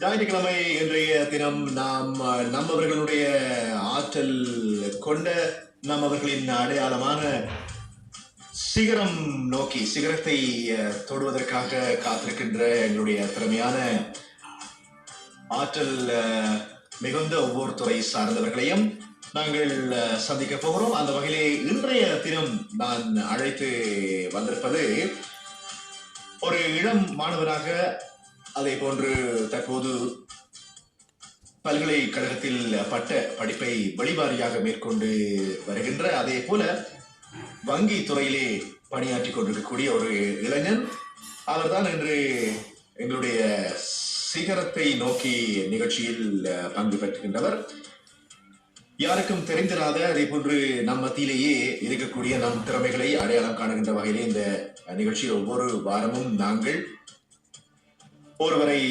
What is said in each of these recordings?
ஞாயிற்றுக்கிழமை இன்றைய தினம் நாம் நம்மவர்களுடைய ஆற்றல் கொண்ட நம்மவர்களின் அடையாளமான சிகரம் நோக்கி சிகரத்தை தொடுவதற்காக காத்திருக்கின்ற எங்களுடைய திறமையான ஆற்றல் மிகுந்த ஒவ்வொரு துறை சார்ந்தவர்களையும் நாங்கள் சந்திக்க போகிறோம். அந்த வகையிலே இன்றைய தினம் நான் அழைத்து வந்திருப்பது ஒரு இளம் மாணவராக அதே போன்று தற்போது பல்கலைக்கழகத்தில் பட்ட படிப்பை வழிவாரியாக மேற்கொண்டு வருகின்ற அதே போல வங்கி துறையிலே பணியாற்றி கொண்டிருக்கக்கூடிய ஒரு இளைஞன் அவர்தான் இன்று எங்களுடைய சிகரத்தை நோக்கி நிகழ்ச்சியில் பங்கு பெற்றுகின்றவர். யாருக்கும் தெரிந்திராத அதே போன்று நம் மத்தியிலேயே இருக்கக்கூடிய நம் திறமைகளை அடையாளம் காணுகின்ற வகையிலே இந்த நிகழ்ச்சியில் ஒவ்வொரு வாரமும் நாங்கள் ஒருவரை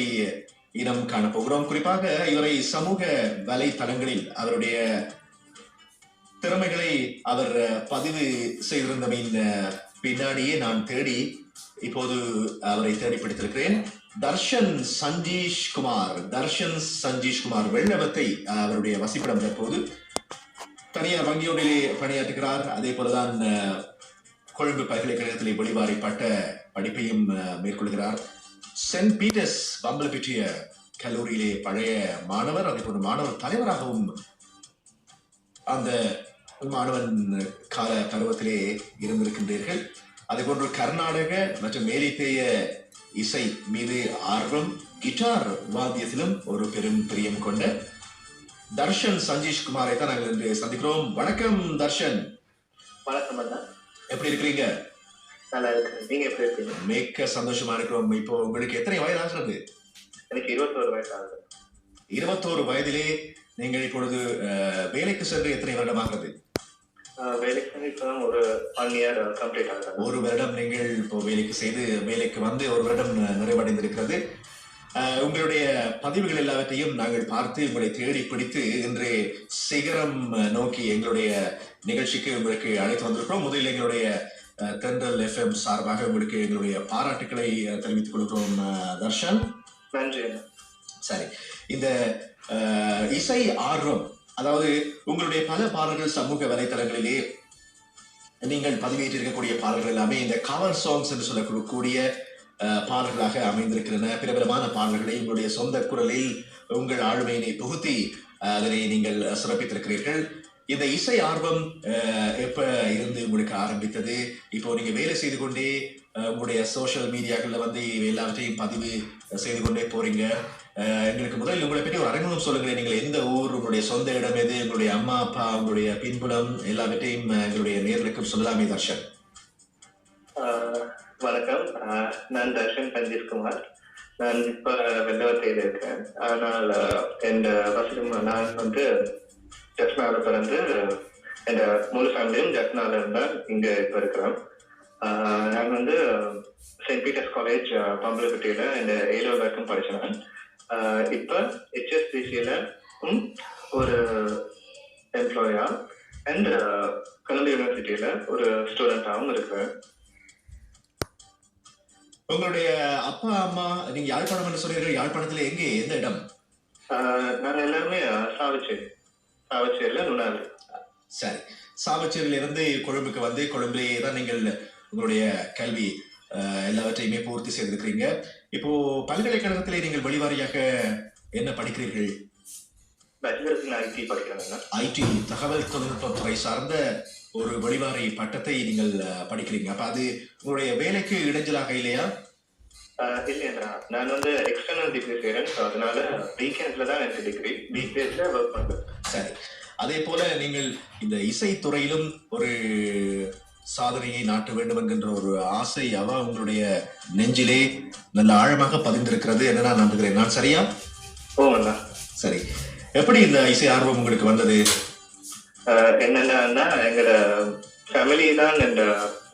இனம் காணப்போகிறோம் குறிப்பாக இவரை சமூக வலைத்தளங்களில் அவருடைய திறமைகளை அவர் பதிவு செய்திருந்தமையின் பின்னாடியே நான் தேடி இப்போது அவரை தேடி பிடித்திருக்கிறேன் தர்ஷன் சஞ்சீஷ் குமார் தர்ஷன் சஞ்சீஷ் குமார் வெள்ளவத்தை அவருடைய வசிப்பிடம் தற்போது தனியார் வங்கியோடிலே பணியாற்றுகிறார். அதே போலதான் கொழும்பு பல்கலைக்கழகத்திலே வெளிவாரி பட்ட படிப்பையும் மேற்கொள்கிறார். சென்ட் பீட்டர்ஸ் பம்பலப்பிட்டிய கல்லூரியிலே பழைய மாணவர் அதே போன்ற மாணவர் தலைவராகவும் அந்த மாணவன் கால பருவத்திலே இருந்திருக்கின்றீர்கள். அதே போன்று கர்நாடக மற்றும் மேலித்தேய இசை மீது ஆர்வம் கிட்டார் வாத்தியத்திலும் ஒரு பெரும் பிரியம் கொண்ட தர்ஷன் சஞ்சீஷ் குமாரை தான் நாங்கள் இன்று சந்திக்கிறோம். வணக்கம் தர்ஷன். வணக்கம் எப்படி இருக்கிறீங்க? நல்லா இருக்கு நீங்க எப்படி இருக்கீங்க? மிக்க சந்தோஷமா இருக்கிறோம். இப்போ உங்களுக்கு எத்தனை வயது ஆகிறது எனக்கு இருபத்தோரு வயசு ஆகுது. இருபத்தோரு வயதிலே நீங்கள் இப்பொழுது வேலைக்கு சென்று எத்தனை வந்து இப்பதான் ஒரு வருடம் நீங்கள் இப்போ வேலைக்கு செய்து வேலைக்கு வந்து ஒரு வருடம் நிறைவடைந்திருக்கிறது. உங்களுடைய பதிவுகள் எல்லாவற்றையும் நாங்கள் பார்த்து உங்களை தேடி பிடித்து இன்று சிகரம் நோக்கி எங்களுடைய நிகழ்ச்சிக்கு உங்களுக்கு அழைத்து வந்திருக்கிறோம். முதலில் எங்களுடைய தென்றல் எஃப்எம் சார்பாக உங்களுக்கு எங்களுடைய பாராட்டுக்களை தெரிவித்துக் அஹ், தர்ஷன். நன்றி சரி. இந்த இசை ஆர்வம் அதாவது உங்களுடைய பல பாடல்கள் சமூக வலைத்தளங்களிலே நீங்கள் பதிவேற்றிருக்கக்கூடிய பாடல்கள் எல்லாமே இந்த கவர் சாங்ஸ் என்று சொல்லக்கூடிய பாடல்களாக அமைந்திருக்கின்றன. பிரபலமான பாடல்களை உங்களுடைய சொந்த குரலில் உங்கள் ஆளுமையினை புகுத்தி அதனை நீங்கள் சிறப்பித்திருக்கிறீர்கள். இந்த இசை ஆர்வம் எப்ப இருந்து உங்களுக்கு ஆரம்பித்தது? இப்போ நீங்க வேலை செய்து கொண்டே உங்களுடைய சோஷியல் மீடியாக்கள்ல வந்து எல்லாவற்றையும் பதிவு செய்து கொண்டே போறீங்க. எங்களுக்கு முதல் உங்களை பற்றி ஒரு அறிமுகம் சொல்லுங்களேன். நீங்கள் எந்த ஊர் உங்களுடைய சொந்த இடம் எது உங்களுடைய அம்மா அப்பா உங்களுடைய பின்புலம் எல்லாவற்றையும் எங்களுடைய நேர்களுக்கும் சொல்லலாமே தர்ஷன். வணக்கம். நான் தர்ஷன் சஞ்சீவ்குமார் நான் இப்ப வெள்ளவத்தையில இருக்கேன். ஆனால் என் வசதி நான் வந்து ஜப்னால பிறந்து என் முழு ஃபேமிலியும் ஜப்னால இருந்தா இங்க இப்ப இருக்கிறோம். நான் வந்து செயின்ட் பீட்டர்ஸ் காலேஜ் பம்பலப்பட்டியில இந்த ஏழு வரைக்கும் படிச்சேன் இப்ப ஹெச்எஸ்பிசியில ஒரு எம்ப்ளாயா அண்ட் கலம்பு யூனிவர்சிட்டியில ஒரு ஸ்டூடெண்டாகவும் இருக்கிறேன். உங்களுடைய அப்பா அம்மா நீங்க யாழ்ப்பாணம் சொல்றீர்கள் யாழ்ப்பாணத்துல எங்கே எந்த இடம்? நாங்க எல்லாருமே சாவச்சேரி. சாவச்சேரியில நுணாறு சரி. சாவச்சேரியில இருந்து கொழும்புக்கு வந்து கொழும்பிலேயே தான் நீங்கள் உங்களுடைய கல்வி எல்லாவற்றையுமே பூர்த்தி செய்திருக்கிறீங்க. இப்போ பல்கலைக்கழகத்திலே நீங்கள் வெளிவாரியாக என்ன படிக்கிறீர்கள்? ஐடி படிக்கிறாங்க ஐடி தகவல் தொழில்நுட்பத்துறை சார்ந்த ஒரு வெளிவாரி பட்டத்தை நீங்கள் படிக்கிறீங்க. அப்ப அது உங்களுடைய வேலைக்கு இடைஞ்சலாக இல்லையா? ஆஹ் இல்லையா நான் வந்து எக்ஸ்டர்னல் டிகிரி செய்யறேன் அதனால வீக்கெண்ட்ல தான் எனக்கு டிகிரி வீக் டேஸ்ல ஒர்க் பண்றேன். சரி. அதே போல நீங்கள் இந்த இசைத்துறையிலும் ஒரு சாதனையை நாட்ட வேண்டும் என்கின்ற ஒரு ஆசை அவ உங்களுடைய நெஞ்சிலே நல்ல ஆழமாக பதிந்திருக்கிறது என்று நான் நம்புகிறேன். நான் சரியா? ஓ சரி. எப்படி இந்த இசை ஆர்வம் உங்களுக்கு வந்தது? என்னென்னா எங்களோட ஃபேமிலி தான் இந்த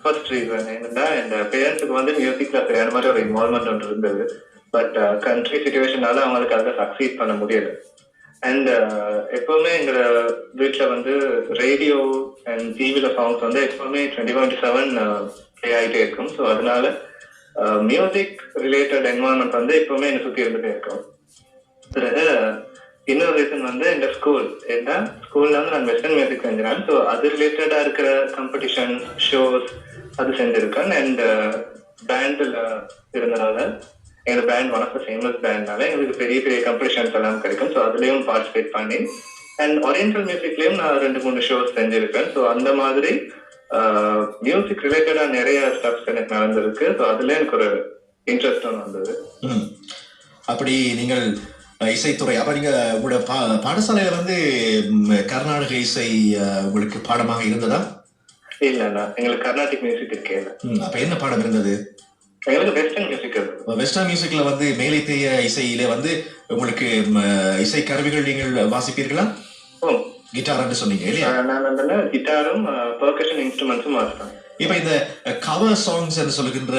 ஃபர்ஸ்ட் ரீசன் என்னன்னா இந்த பேரண்ட்ஸுக்கு வந்து மியூசிக்ல சரியான மாதிரி ஒரு இன்வால்மெண்ட் ஒன்று இருந்தது. பட் கண்ட்ரி சுச்சுவேஷனால அவங்களுக்கு அதில் சக்சீட் பண்ண முடியல. அண்ட் uh, எப்பவுமே எங்க வீட்டில் வந்து ரேடியோ அண்ட் டிவியில சாங்ஸ் வந்து எப்பவுமே டுவெண்ட்டி டுவெண்ட்டி செவன் ப்ளே ஆகிட்டே இருக்கும். ஸோ அதனால மியூசிக் ரிலேட்டட் என்வாயன்மெண்ட் வந்து எப்பவுமே என்னை சுற்றி இருந்துட்டே இருக்கும். பிறகு இன்னொரு ரீசன் வந்து இந்த ஸ்கூல் ஏன்னா ஸ்கூல்ல வந்து நான் வெஸ்டர்ன் மியூசிக் செஞ்சுறேன். ஸோ அது ரிலேட்டடா இருக்கிற காம்படிஷன் ஷோஸ் அது செஞ்சிருக்கேன். அண்ட் பேண்ட்ல uh, இருந்தனால எங்க band one of the famous பேண்ட்னால எங்களுக்கு பெரிய பெரிய கம்பெடிஷன்ஸ் எல்லாம் கிடைக்கும். ஸோ அதுலயும் பார்ட்டிசிபேட் பண்ணி அண்ட் ஒரியன்டல் மியூசிக்லயும் நான் ரெண்டு மூணு ஷோஸ் செஞ்சிருக்கேன். ஸோ அந்த மாதிரி uh, மியூசிக் ரிலேட்டடா நிறைய ஸ்டப்ஸ் எனக்கு நடந்திருக்கு. ஸோ அதுல எனக்கு ஒரு இன்ட்ரெஸ்டும் வந்தது. ம். அப்படி நீங்கள் இசைத்துறை அப்ப நீங்க உங்களோட பா பாடசாலையில வந்து கர்நாடக இசை உங்களுக்கு பாடமாக இருந்ததா? இல்லண்ணா எங்களுக்கு கர்நாடிக் மியூசிக் இருக்கே. இல்ல ம், அப்ப என்ன பாடம் இருந்தது? எங்களுக்கு வெஸ்டர்ன் மியூசிக் வெஸ்டர்ன் மியூசிக்ல வந்து மேலைத்தேய இசையில வந்து உங்களுக்கு இசை கருவிகள் நீங்கள் வாசிப்பீர்களா? கிட்டார்னு சொன்னீங்க இல்லையா? நான் வந்து கிட்டாரும் பர்கஷன் இன்ஸ்ட்ருமெண்ட்ஸும் வாசிப்பேன். இப்ப இந்த கவர் சாங்ஸ் என்று சொல்லுகின்ற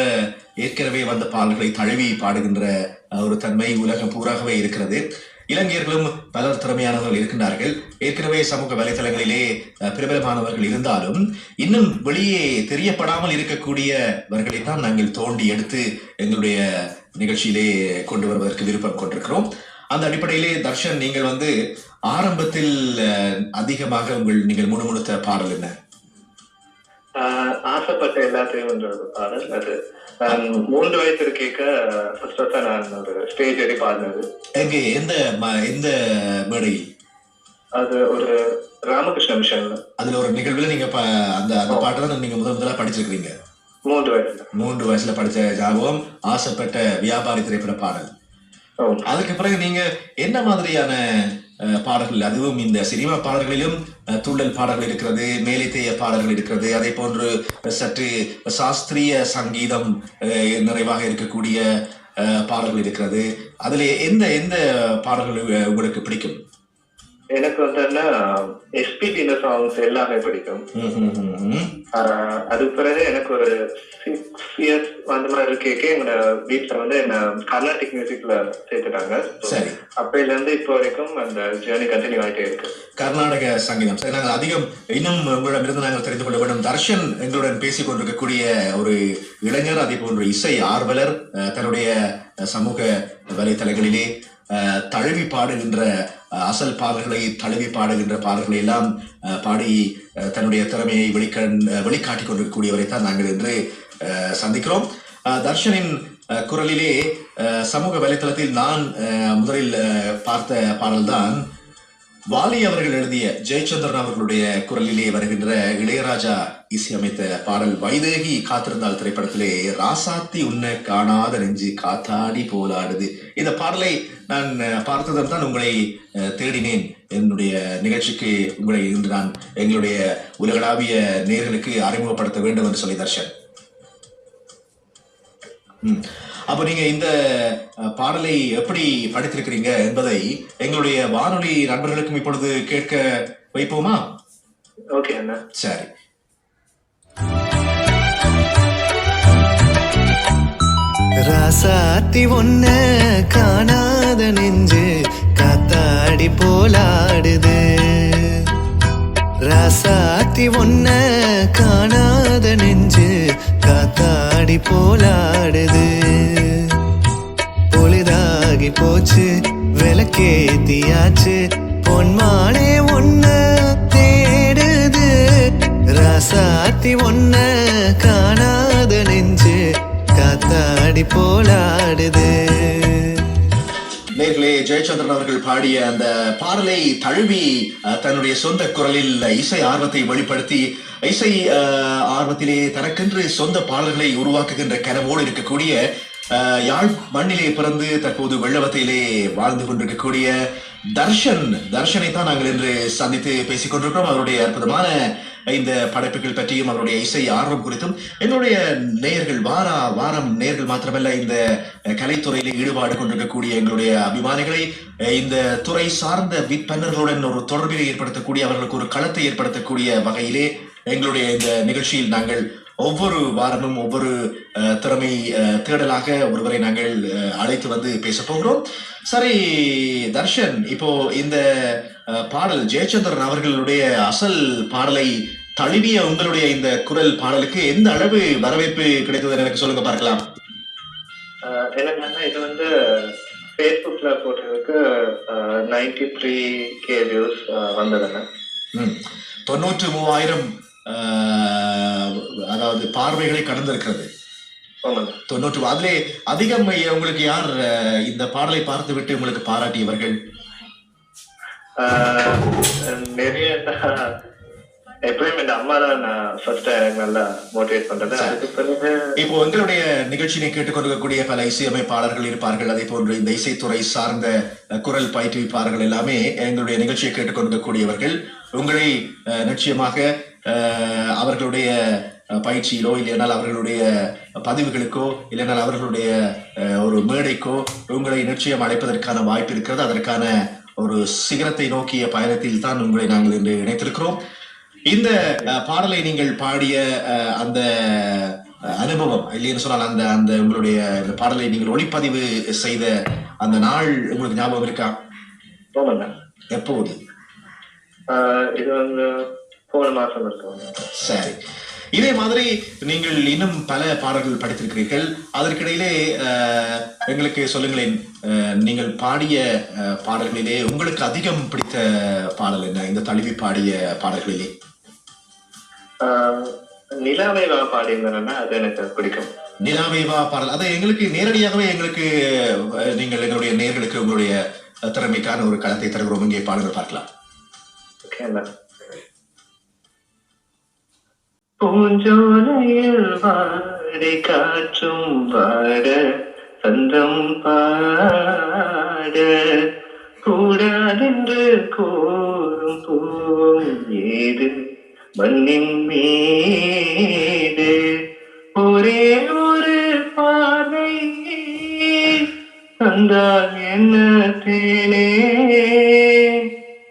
ஏற்கனவே வந்த பாடல்களை தழுவி பாடுகின்ற ஒரு தன்மை உலகம் பூராகவே இருக்கிறது. இளைஞர்களும் பலர் திறமையானவர்கள் இருக்கின்றார்கள். ஏற்கனவே சமூக வலைதளங்களிலே பிரபலமானவர்கள் இருந்தாலும் இன்னும் வெளியே தெரியப்படாமல் இருக்கக்கூடியவர்களை தான் நாங்கள் தோண்டி எடுத்து எங்களுடைய நிகழ்ச்சியிலே கொண்டு வருவதற்கு விருப்பம் கொண்டிருக்கிறோம். அந்த அடிப்படையிலே தர்ஷன் நீங்கள் வந்து ஆரம்பத்தில் அதிகமாக உங்கள் நீங்கள் முணுமுணுத்த பாடல் என்ன? ஆசைப்பட்ட எல்லாத்தையும் பாடல். அது நான் மூன்று வயசு இருக்க ஃபர்ஸ்ட் ஃபர்ஸ்டா நான் ஒரு ஸ்டேஜ் ஏறி பாடினது. எங்கே எந்த எந்த மேடையில் அது ஒரு ராமகிருஷ்ண மிஷன்ல அதுல ஒரு நிகழ்வுல நீங்க அந்த அந்த பாட்டை தான் நீங்க முதல் முதலா படிச்சிருக்கீங்க மூன்று வயசுல. மூன்று வயசுல படிச்ச ஞாபகம் ஆசைப்பட்ட வியாபாரி திரைப்பட பாடல். அதுக்கு பிறகு நீங்க என்ன மாதிரியான பாடல்கள் அதுவும் இந்த சினிமா பாடல்களிலும் துள்ளல் பாடல்கள் இருக்கிறது மேலைத்தேய பாடல்கள் இருக்கிறது அதே போன்று சற்று சாஸ்திரிய சங்கீதம் நிறைவாக இருக்கக்கூடிய பாடல்கள் இருக்கிறது அதுல எந்த எந்த பாடல்கள் உங்களுக்கு பிடிக்கும்? எனக்கு வந்து என்ன எஸ்பிபி சாங்ஸ் எல்லாமே பிடிக்கும். அதுக்கு பிறகு எனக்கு ஒரு இயர்ஸ் அந்த மாதிரி இருக்கே எங்களோட வீட்டுல வந்து என்ன கர்நாடிக் மியூசிக்ல சேர்த்துட்டாங்க. அப்பையில இருந்து இப்போ வரைக்கும் அந்த ஜேர்னி கண்டினியூ ஆயிட்டே இருக்கு. கர்நாடக சங்கீதம். சரி நாங்கள் அதிகம் இன்னும் உங்களிடமிருந்து நாங்கள் தெரிந்து கொள்ள வேண்டும். தர்ஷன் எங்களுடன் பேசிக் கொண்டிருக்கக்கூடிய ஒரு இளைஞர் அதே போன்ற இசை ஆர்வலர் தன்னுடைய சமூக வலைத்தளங்களிலே தழுவி பாடுகின்ற அசல் பாடல்களை தழுவி பாடுகின்ற பாடல்களை எல்லாம் பாடி தன்னுடைய திறமையை வெளிக்கண் அஹ், வெளிக்காட்டிக் கொண்டிருக்கக்கூடியவரை தான் நாங்கள் இன்று அஹ், சந்திக்கிறோம். அஹ், தர்ஷனின் குரலிலே சமூக வலைத்தளத்தில் நான் அஹ், முதலில் பார்த்த பாடல்தான் வாலி அவர்கள் எழுதிய ஜெயச்சந்திரன் அவர்களுடைய குரலிலே வருகின்ற இளையராஜா இசையமைத்த பாடல் வைதேகி காத்திருந்தால் திரைப்படத்திலே ராசாத்தி உன்னை காணாத நெஞ்சு காத்தாடி போலாடுது. இந்த பாடலை நான் பார்த்ததால் பார்த்ததும் தான் உங்களை அஹ், தேடினேன். என்னுடைய நிகழ்ச்சிக்கு உங்களை இன்று நான் எங்களுடைய உலகளாவிய நேர்களுக்கு அறிமுகப்படுத்த வேண்டும் என்று சொல்லி தர்ஷன். அப்ப நீங்க இந்த பாடலை எப்படி படித்திருக்கிறீங்க என்பதை எங்களுடைய வானொலி நண்பர்களுக்கும் இப்பொழுது கேட்க வைப்போமா? ஓகே அண்ணா. சரி. ராசாத்தி ஒன்ன காணாத நெஞ்சு காத்தாடி போலாடுது. ராசாத்தி ஒன்ன காணாத நெஞ்சு காத்தாடி போலாடுது பொழுதாகி போச்சு விளக்கேத்தியாச்சு. பொன்மானே ஒன்ன தேடுது ரசாத்தி ஒன்ன காணாத நெஞ்சு. காத்தாடி போலாடுது நேர்களே ஜெயச்சந்திரன் அவர்கள் பாடிய அந்த பாடலை தழுவி தன்னுடைய சொந்த குரலில் இசை ஆர்வத்தை வெளிப்படுத்தி இசை ஆர்வத்திலே தனக்கென்று சொந்த பாடல்களை உருவாக்குகின்ற கனவோடு இருக்கக்கூடிய யாழ் மண்ணிலே பிறந்து தற்போது வெள்ளவத்தையிலே வாழ்ந்து கொண்டிருக்கக்கூடிய தர்ஷன். தர்ஷனை தான் நாங்கள் இன்று சந்தித்து பேசிக் கொண்டிருக்கிறோம் அவருடைய அற்புதமான இந்த படைப்புகள் பற்றியும் அவருடைய இசை ஆர்வம் குறித்தும் என்னுடைய நேயர்கள் வாரா வாரம் நேர்கள் மாத்திரமல்ல இந்த கலைத்துறையில ஈடுபாடு கொண்டிருக்கக்கூடிய எங்களுடைய அபிமானிகளை இந்த துறை சார்ந்த விற்பனர்களுடன் ஒரு தொடர்பினை ஏற்படுத்தக்கூடிய அவர்களுக்கு ஒரு களத்தை ஏற்படுத்தக்கூடிய வகையிலே எங்களுடைய இந்த நிகழ்ச்சியில் நாங்கள் ஒவ்வொரு வாரமும் ஒவ்வொரு திறமை தேடலாக ஒருவரை நாங்கள் அழைத்து வந்து பேச போகிறோம். சரி தர்ஷன் இப்போ இந்த பாடல் ஜெயச்சந்திரன் அவர்களுடைய அசல் பாடலை தழுவிய உங்களுடைய இந்த குரல் பாடலுக்கு எந்த அளவு வரவேற்பு கிடைத்தது எனக்கு சொல்லுங்க பார்க்கலாம். என்னன்னா இது வந்து ஃபேஸ்புக்ல போட்டதுக்கு நைன்டி த்ரீ கே வியூஸ் வந்ததுங்க. தொண்ணூற்று மூவாயிரம் அதாவது பார்வைகளை கடந்திருக்கிறது. தொண்ணூற்று அதிலே அதிகம் உங்களுக்கு யார் இந்த பாடலை பார்த்துவிட்டு உங்களுக்கு பாராட்டியவர்கள்? நிறைய எப்பயும் இந்த அம்மா தான் நான் ஃபர்ஸ்ட் எனக்கு நல்லா மோட்டிவேட் பண்றது அதுக்கு பிறகு இப்போ எங்களுடைய நிகழ்ச்சியை கேட்டுக்கொண்டிருக்கக்கூடிய பல இசையமைப்பாளர்கள் இருப்பார்கள். அதே போன்று இந்த இசைத்துறை சார்ந்த குரல் பயிற்றுவிப்பாளர்கள் எல்லாமே எங்களுடைய நிகழ்ச்சியை கேட்டுக்கொண்டிருக்கக்கூடியவர்கள் உங்களை நிச்சயமாக அவர்களுடைய பயிற்சியிலோ இல்லையானால் அவர்களுடைய பதிவுகளுக்கோ இல்லைனால் அவர்களுடைய ஒரு மேடைக்கோ உங்களை நிச்சயம் அழைப்பதற்கான வாய்ப்பு இருக்கிறது. அதற்கான ஒரு சிகரத்தை நோக்கிய பயணத்தில் தான் உங்களை நாங்கள் இன்று இணைத்திருக்கிறோம். இந்த பாடலை நீங்கள் பாடிய அந்த அனுபவம் இல்லைன்னு சொன்னால் அந்த அந்த உங்களுடைய இந்த பாடலை நீங்கள் ஒளிப்பதிவு செய்த அந்த நாள் உங்களுக்கு ஞாபகம் இருக்கா? எப்போது? இது வந்து போன மாசம் இருக்குங்க சரி. இதே மாதிரி நீங்கள் இன்னும் பல பாடல்கள் படித்திருக்கிறீர்கள். அதற்கிடையிலே எங்களுக்கு சொல்லுங்களேன். நீங்கள் பாடிய பாடல்களிலே உங்களுக்கு அதிகம் பிடித்த பாடல் என்ன? இந்த தழுவி பாடிய பாடல்களிலே. ஆஹ் நிலாவை வா பாடியிருந்தேன்னா அது எனக்கு பிடிக்கும். நிலாவேவா பாடல். அதை எங்களுக்கு நேரடியாகவே எங்களுக்கு நீங்கள் எங்களுடைய நேர்களுக்கு உங்களுடைய திறமைக்கான ஒரு களத்தை தருகிறோம். இங்கே பாடல்கள் பார்க்கலாம். பூஞ்சோலையில் வாடி காற்றும் பாட தந்தம் பாட. கூடாதென்று கூறும் பூவும் ஏது? மண்ணின் மீது. ஒரே ஒரு பாதை தந்தால் என்ன தேனே?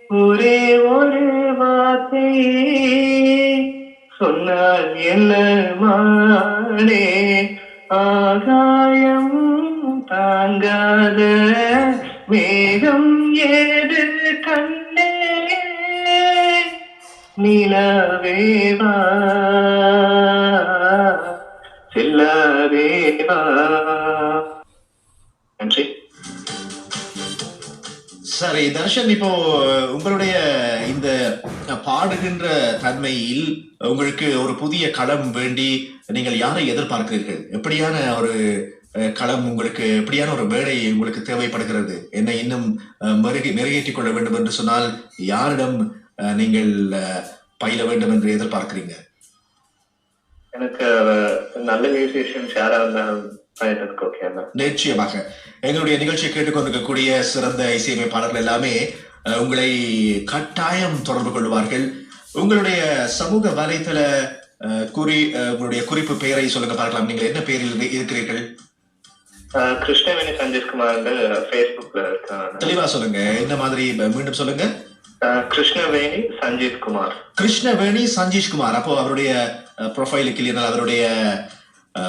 ஒரே ஒரு வார்த்தை சொன்னால் என்ன மானே? ஆகாயம் வேகம் மேகம் ஏது கண்ணே நிலவேவா செல்லவேவா நன்றி. சரி தர்ஷன் இப்போ உங்களுடைய இந்த பாடுகின்ற தன்மையில் உங்களுக்கு ஒரு புதிய களம் வேண்டி நீங்கள் யாரை எதிர்பார்க்கிறீர்கள்? எப்படியான ஒரு களம் உங்களுக்கு எப்படியான ஒரு மேடை உங்களுக்கு தேவைப்படுகிறது? என்னை இன்னும் மெருகி மெருகேற்றிக் கொள்ள வேண்டும் என்று சொன்னால் யாரிடம் நீங்கள் பயில வேண்டும் என்று எதிர்பார்க்கிறீங்க? எனக்கு நல்ல யாரா இருந்தாலும் நிச்சயமாக. எங்களுடைய நிகழ்ச்சியை கேட்டுக்கொண்டிருக்கக்கூடிய சிறந்த இசையமைப்பாளர்கள் எல்லாமே உங்களை கட்டாயம் தொடர்பு கொள்வார்கள். உங்களுடைய சமூக வலைத்தள குறி உங்களுடைய குறிப்பு பெயரை சொல்லுங்க பார்க்கலாம். நீங்கள் என்ன பெயரில் இரு- இருக்கிறீர்கள்? கிருஷ்ணவேணி சஞ்சீஷ்குமார் வந்து ஃபேஸ்புக்ல இருக்காங்க. தெளிவா சொல்லுங்க. என்ன மாதிரி மீண்டும் சொல்லுங்க. கிருஷ்ணவேணி சஞ்சீத் குமார். கிருஷ்ணவேணி சஞ்சீஷ் குமார். அப்போ அவருடைய ப்ரொஃபைலுக்கு இல்லைனால் அவருடைய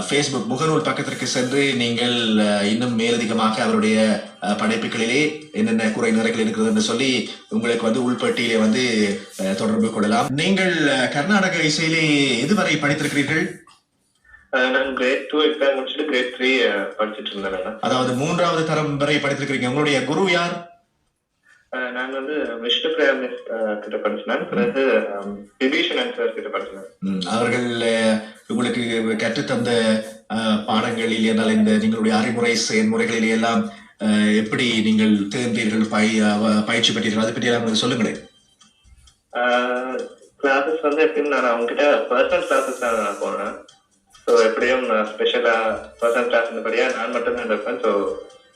ஃபேஸ்புக் முகநூல் பக்கத்திற்கு சென்று நீங்கள் இன்னும் மேலதிகமாக அவருடைய படைப்புகளிலே என்னென்ன குறை நிறைகள் இருக்கிறது என்று சொல்லி உங்களுக்கு வந்து உள்பட்டியலே வந்து தொடர்பு கொள்ளலாம். நீங்கள் கர்நாடக இசையிலே எதுவரை படித்திருக்கிறீர்கள்? நான் கிரேட் டூ எக்ஸாம் முடிச்சுட்டு கிரேட் த்ரீ படிச்சுட்டு இருந்தேன் அதாவது மூன்றாவது தரம் வரை படித்திருக்கிறீங்க. உங்களுடைய குரு யார்? நான் வந்து விஷ்ணு பிரேம் கிட்ட படிச்சேன். பிறகு விபீஷணன் சார் கிட்ட படிச்சேன். ம், அவர்கள் உங்களுக்கு கற்றுத்தந்த பாடங்களில் என்றால் இந்த நீங்களுடைய அறிமுறை செயல்முறைகளில் எல்லாம் எப்படி நீங்கள் தேர்ந்தீர்கள் பயிற்சி பெற்றீர்கள் அதை பற்றி எல்லாம் சொல்லுங்களேன். கிளாஸஸ் வந்து எப்படியும் நான் அவங்க கிட்ட பர்சனல் கிளாஸஸ் தான் நான் போனேன். ஸோ எப்படியும் ஸ்பெஷலா பர்சனல் கிளாஸ் இருந்தபடியா நான் மட்டும் தான் இருப்பேன் ஸோ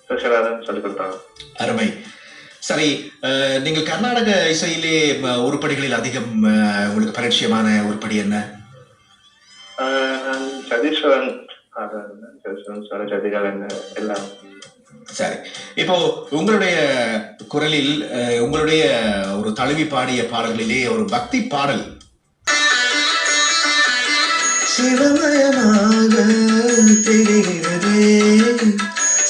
ஸ்பெஷலாக தான் சொல்லிக் கொடுத்தாங்க. அருமை. சரி நீங்கள் கர்நாடக இசையிலே உருப்படிகளில் அதிகம் உங்களுக்கு பரிச்சயமான உருப்படி என்ன? நான் சதீஸ்வரன் சதீஸ்வரன் சார் ஜதிகாலன் எல்லாம். சரி. இப்போ உங்களுடைய குரலில் உங்களுடைய ஒரு தழுவி பாடிய பாடல்களிலே ஒரு பக்தி பாடல். சிவமயமாக தெரிகிறதே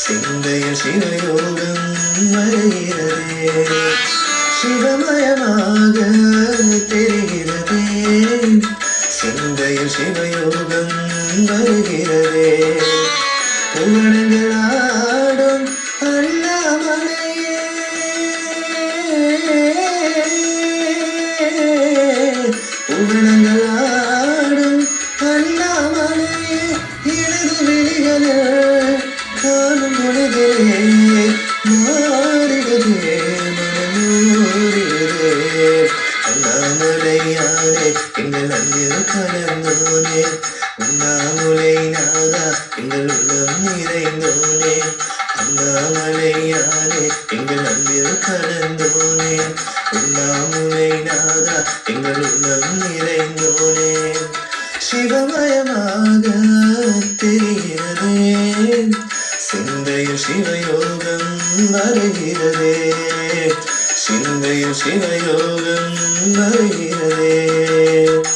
சிந்தைய சிவயோகம் வருகிறதே சிவமயமாக தெரிகிறதே சிந்தைய சிவயோகம் வருகிறதே புகழ்களாடும் கடந்தோனே உண்ணாமுலை நாதா எங்கள் உள்ளம் நிறைந்தோனே. அண்ணாமலையானே எங்கள் அன்பில் கடந்தோனே உண்ணாமுலை நாதா எங்கள் உள்ளம்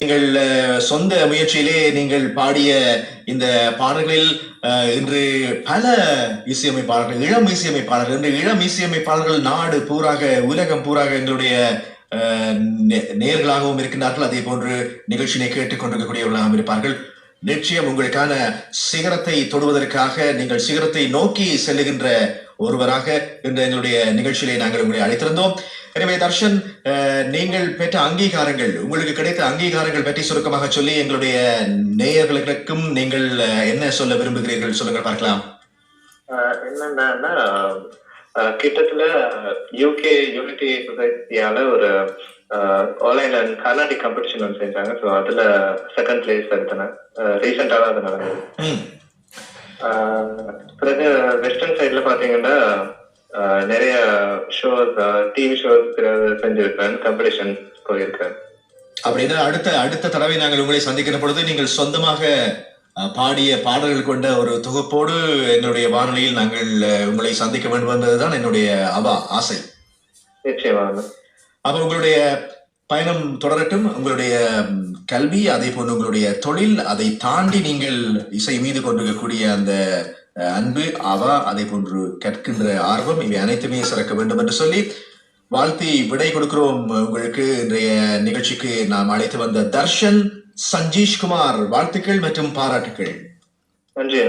நீங்கள் சொந்த முயற்சியிலே நீங்கள் பாடிய இந்த பாடல்களில் இன்று பல இசையமைப்பாளர்கள் இளம் இசையமைப்பாளர்கள் இன்று இளம் இசையமைப்பாளர்கள் நாடு பூராக உலகம் பூராக எங்களுடைய அஹ், நே- இருக்கின்றார்கள். அதே போன்று நிகழ்ச்சியினை கேட்டுக்கொண்டிருக்கக்கூடியவர்களாகவும் இருப்பார்கள். நிச்சயம் உங்களுக்கான சிகரத்தை தொடுவதற்காக நீங்கள் சிகரத்தை நோக்கி செல்லுகின்ற ஒருவராக இந்த எங்களுடைய நிகழ்ச்சியிலே நாங்கள் உங்களை அழைத்திருந்தோம். எனவே தர்ஷன் நீங்கள் பெற்ற அங்கீகாரங்கள் உங்களுக்கு கிடைத்த அங்கீகாரங்கள் பற்றி சுருக்கமாக சொல்லி எங்களுடைய நேயர்களுக்கும் நீங்கள் என்ன சொல்ல விரும்புகிறீர்கள் சொல்லுங்கள் பார்க்கலாம். என்னன்னா கிட்டத்தட்ட யூகே யூனிட்டி சொசைட்டியால ஒரு ஆன்லைன்ல கர்நாடிக் காம்படிஷன் ஒன்று செஞ்சாங்க. ஸோ அதுல செகண்ட் பிளேஸ் எடுத்தேன். ரீசெண்டாக அது நடந்தது. பிறகு வெஸ்டர்ன் சைட்ல பாத்தீங்கன்னா நிறைய ஷோஸ் டிவி ஷோஸ் செஞ்சிருக்கேன் காம்படிஷன் போயிருக்கேன். அப்படின்னா அடுத்த அடுத்த தடவை நாங்கள் உங்களை சந்திக்கிற பொழுது நீங்கள் சொந்தமாக பாடிய பாடல்கள் கொண்ட ஒரு தொகுப்போடு எங்களுடைய வானொலியில் நாங்கள் உங்களை சந்திக்க வேண்டும் என்பதுதான் என்னுடைய அவா ஆசை. நிச்சயமாக. அப்ப உங்களுடைய பயணம் தொடரட்டும். உங்களுடைய கல்வி அதே போன்று உங்களுடைய தொழில் அதை தாண்டி நீங்கள் இசை மீது கொண்டிருக்கக்கூடிய அந்த அன்பு அவா அதே போன்று கற்கின்ற ஆர்வம் இவை அனைத்துமே சிறக்க வேண்டும் என்று சொல்லி வாழ்த்தி விடை கொடுக்கிறோம். உங்களுக்கு இன்றைய நிகழ்ச்சிக்கு நாம் அழைத்து வந்த தர்ஷன் சஞ்சீஷ் குமார் வாழ்த்துக்கள் மற்றும் பாராட்டுக்கள். நன்றி